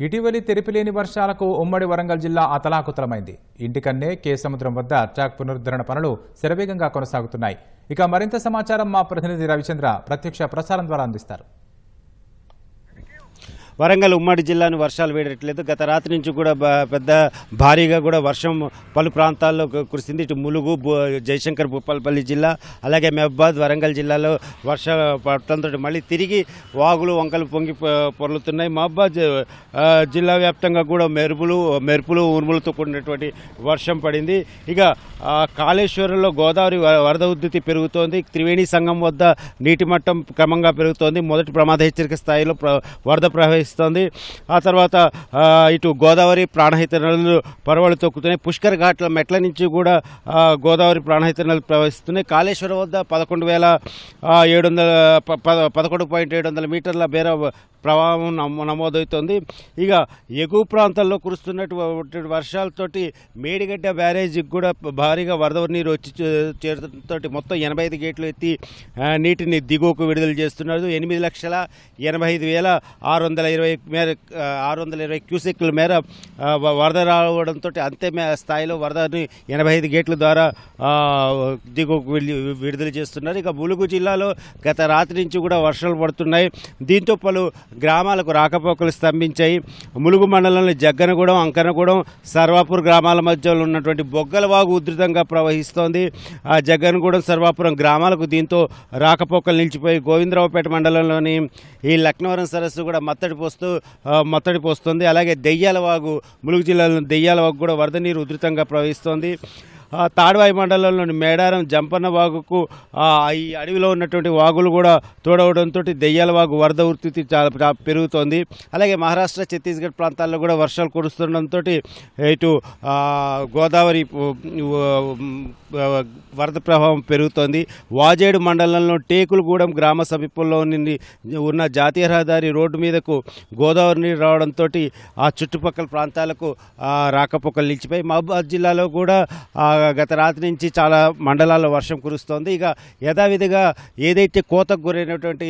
ఇటీవలి తెరిపిలేని వర్షాలకు ఉమ్మడి వరంగల్ జిల్లా అతలాకుతలమైంది. ఇంటికన్నే కే. సముద్రం వద్ద ట్రాక్ పునరుద్ధరణ పనులు శరవేగంగా కొనసాగుతున్నాయి. ఇక మరింత సమాచారం మా ప్రతినిధి రవిచంద్ర ప్రత్యక్ష ప్రసారం ద్వారా అందిస్తారు. వరంగల్ ఉమ్మడి జిల్లాను వర్షాలు వేయట్లేదు గత రాత్రి నుంచి కూడా పెద్ద భారీగా కూడా వర్షం పలు ప్రాంతాల్లో కురిసింది. ఇటు ములుగు జయశంకర్ భూపాలపల్లి జిల్లా అలాగే మహబాద్ వరంగల్ జిల్లాలో వర్ష పడటంతో మళ్ళీ తిరిగి వాగులు వంకలు పొంగి పొరలుతున్నాయి పొర్లుతున్నాయి. మహబాద్ జిల్లా వ్యాప్తంగా కూడా మెరుపులు మెరుపులు ఉరుములతో కూడినటువంటి వర్షం పడింది. ఇక కాళేశ్వరంలో గోదావరి వరద ఉద్ధృతి పెరుగుతోంది. త్రివేణి సంఘం వద్ద నీటి మట్టం క్రమంగా పెరుగుతోంది. మొదటి ప్రమాద హెచ్చరిక స్థాయిలో ప్ర- వరద ప్రవహిస్తోంది ఆ తర్వాత ఇటు గోదావరి ప్రాణహిత నదులు పరవళ్ళు తొక్కుతున్నాయి. పుష్కర్ ఘాట్ల మెట్ల నుంచి కూడా గోదావరి ప్రాణహిత నదులు ప్రవహిస్తున్నాయి. కాళేశ్వరం వద్ద పదకొండు వేల ఏడు వందల ప- పదకొండు పాయింట్ ఏడు వందల మీటర్ల బేర ప్రభావం నమో- నమోదవుతోంది. ఇక ఎగువ ప్రాంతాల్లో కురుస్తున్నటువంటి వర్షాలతోటి మేడిగడ్డ బ్యారేజీకి కూడా భారీగా వరద నీరు వచ్చి చేరడంతో మొత్తం ఎనభై ఐదు గేట్లు ఎత్తి నీటిని దిగువకు విడుదల చేస్తున్నారు. ఎనిమిది లక్షల ఎనభై ఐదు వేల ఆరు వందల ఇరవై మేర ఆరు వందల ఇరవై క్యూసెక్ల మేర వరద రావడంతో అంతే మే- స్థాయిలో వరదని ఎనభై ఐదు గేట్ల ద్వారా దిగువకు విడుదల చేస్తున్నారు. ఇక ములుగు జిల్లాలో గత రాత్రి నుంచి కూడా వర్షాలు పడుతున్నాయి. దీంతో పలు గ్రామాలకు రాకపోకలు స్తంభించాయి. ములుగు మండలంలో జగ్గనగూడెం అంకనగూడెం సర్వాపూర్ గ్రామాల మధ్యలో ఉన్నటువంటి బొగ్గల వాగు ఉధృతంగా ప్రవహిస్తోంది. ఆ జగ్గనగూడెం సర్వాపురం గ్రామాలకు దీంతో రాకపోకలు నిలిచిపోయి గోవిందరావుపేట మండలంలోని ఈ లక్నవరం సరస్సు కూడా మత్తడి పోస్తూ మత్తడి పోస్తుంది. అలాగే దెయ్యాల వాగు ములుగు జిల్లాలో దెయ్యాల వాగు కూడా వరద నీరు ఉధృతంగా ప్రవహిస్తోంది. తాడవాయి మండలంలోని మేడారం జంపన్న వాగుకు ఈ అడవిలో ఉన్నటువంటి వాగులు కూడా తోడవడంతో దెయ్యాల వాగు వరద ఉత్తి చాలా పెరుగుతోంది. అలాగే మహారాష్ట్ర ఛత్తీస్గఢ్ ప్రాంతాల్లో కూడా వర్షాలు కురుస్తుండడంతో ఇటు గోదావరి వరద ప్రభావం పెరుగుతోంది. వాజేడు మండలంలో టేకులగూడెం గ్రామ సమీపంలో నుండి ఉన్న జాతీయ రహదారి రోడ్డు మీదకు గోదావరి నీరు రావడంతో ఆ చుట్టుపక్కల ప్రాంతాలకు రాకపోకలు నిలిచిపోయి. మహబూబాద్ జిల్లాలో కూడా గత రాత్రి నుంచి చాలా మండలాల్లో వర్షం కురుస్తోంది. ఇక యథావిధిగా ఏదైతే కోతకు గురైనటువంటి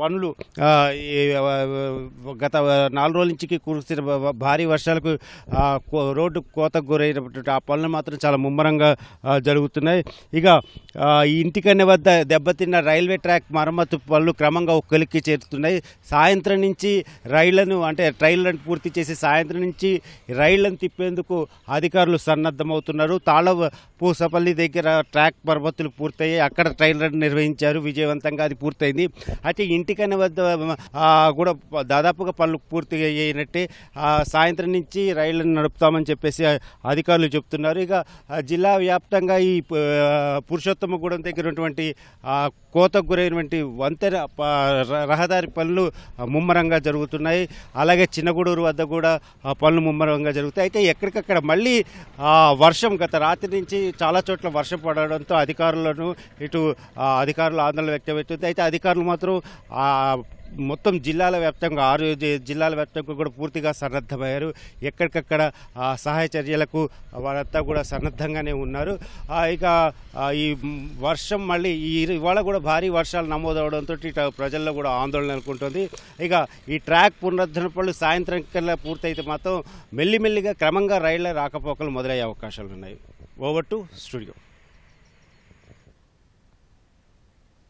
పనులు గత నాలుగు రోజుల నుంచి కురిసిన భారీ వర్షాలకు రోడ్డు కోతకు గురైనటువంటి ఆ పనులు మాత్రం చాలా ముమ్మరంగా జరుగుతున్నాయి. ఇక ఈ ఇంటికన్నె వద్ద దెబ్బతిన్న రైల్వే ట్రాక్ మరమ్మతు పనులు క్రమంగా ఒక్కలికి చేరుతున్నాయి. సాయంత్రం నుంచి రైళ్ళను అంటే ట్రైన్లను పూర్తి చేసి సాయంత్రం నుంచి రైళ్ళను తిప్పేందుకు అధికారులు సన్నద్ధమవుతున్నారు. తాళ పూసపల్లి దగ్గర ట్రాక్ మరమ్మతులు పూర్తయ్యాయి. అక్కడ ట్రైన్లను నిర్వహించారు. విజయవంతంగా అది పూర్తయింది. అయితే ఇంటికన్నె వద్ద కూడా దాదాపుగా పనులు పూర్తి అయినట్టే సాయంత్రం నుంచి రైళ్ళను నడుపుతామని చెప్పేసి అధికారులు చెప్తున్నారు. ఇక జిల్లా వ్యాప్తంగా ఈ పురుషోత్తమగూడెం దగ్గర ఉన్నటువంటి కోతకు గురైనటువంటి వంతెన రహదారి పనులు ముమ్మరంగా జరుగుతున్నాయి. అలాగే చిన్నగూడూరు వద్ద కూడా పనులు ముమ్మరంగా జరుగుతాయి. అయితే ఎక్కడికక్కడ మళ్ళీ వర్షం గత రాత్రి నుంచి చాలా చోట్ల వర్షం పడడంతో అధికారులను ఇటు అధికారులు ఆందోళన వ్యక్తమవుతుంది అయితే అధికారులు మాత్రం మొత్తం జిల్లాల వ్యాప్తంగా ఆరు జిల్లాల వ్యాప్తంగా కూడా పూర్తిగా సన్నద్ధమయ్యారు. ఎక్కడికక్కడ సహాయ చర్యలకు వారంతా కూడా సన్నద్ధంగానే ఉన్నారు. ఇక ఈ వర్షం మళ్ళీ ఈ ఇవాళ కూడా భారీ వర్షాలు నమోదవడంతో ఇటు ప్రజల్లో కూడా ఆందోళన నెలకొంటుంది. ఇక ఈ ట్రాక్ పునరుద్ధరణ పనులు సాయంత్రం కల్లా పూర్తయితే మాత్రం మెల్లిమెల్లిగా క్రమంగా రైళ్ళ రాకపోకలు మొదలయ్యే అవకాశాలు ఉన్నాయి ఓవర్ టు స్టూడియో.